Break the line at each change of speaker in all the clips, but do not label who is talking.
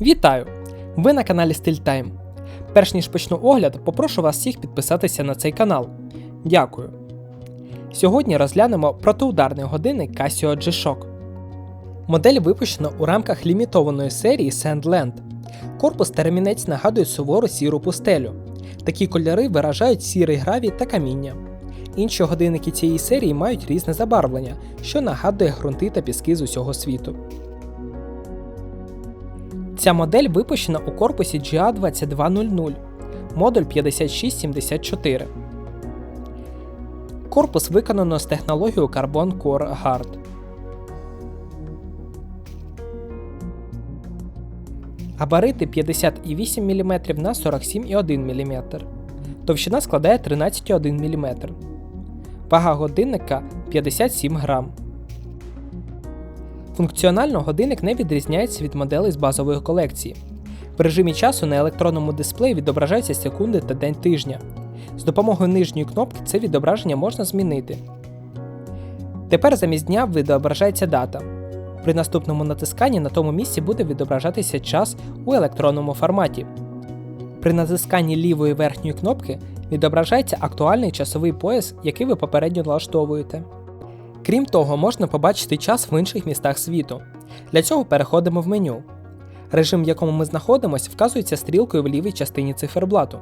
Вітаю! Ви на каналі StillTime. Перш ніж почну огляд, попрошу вас всіх підписатися на цей канал. Дякую. Сьогодні розглянемо протиударний годинник Casio G-Shock. Модель випущена у рамках лімітованої серії Sandland. Корпус та нагадують сувору сіру пустелю. Такі кольори виражають сірий гравій та каміння. Інші годинники цієї серії мають різне забарвлення, що нагадує ґрунти та піски з усього світу. Ця модель випущена у корпусі GA2200, модуль 5674. Корпус виконано з технологією Carbon Core Hard. Габарити 58 мм на 47,1 мм. Товщина складає 13,1 мм. Вага годинника 57 грам. Функціонально годинник не відрізняється від моделей з базової колекції. В режимі часу на електронному дисплеї відображаються секунди та день тижня. З допомогою нижньої кнопки це відображення можна змінити. Тепер замість дня відображається дата. При наступному натисканні на тому місці буде відображатися час у електронному форматі. При натисканні лівої верхньої кнопки відображається актуальний часовий пояс, який ви попередньо налаштовуєте. Крім того, можна побачити час в інших містах світу. Для цього переходимо в меню. Режим, в якому ми знаходимося, вказується стрілкою в лівій частині циферблату.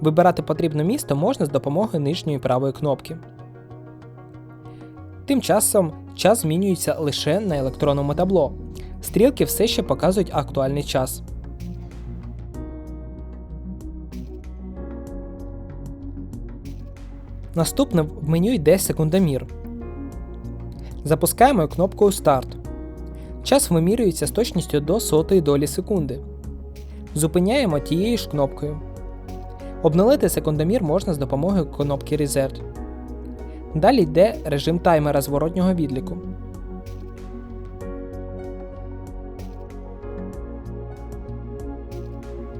Вибирати потрібне місто можна з допомогою нижньої правої кнопки. Тим часом час змінюється лише на електронному табло. Стрілки все ще показують актуальний час. Наступне в меню йде секундомір. Запускаємо кнопкою Старт. Час вимірюється з точністю до сотої долі секунди. Зупиняємо тією ж кнопкою. Обнулити секундомір можна з допомогою кнопки Reset. Далі йде режим таймера зворотнього відліку.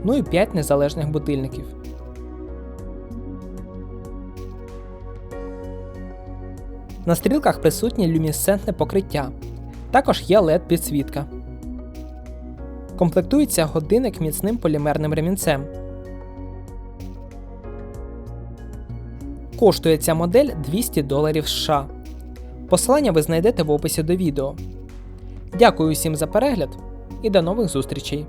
Ну і 5 незалежних будильників. На стрілках присутнє люмінесцентне покриття. Також є LED підсвітка. Комплектується годинник міцним полімерним ремінцем. Коштує ця модель 200 доларів США. Посилання ви знайдете в описі до відео. Дякую усім за перегляд і до нових зустрічей!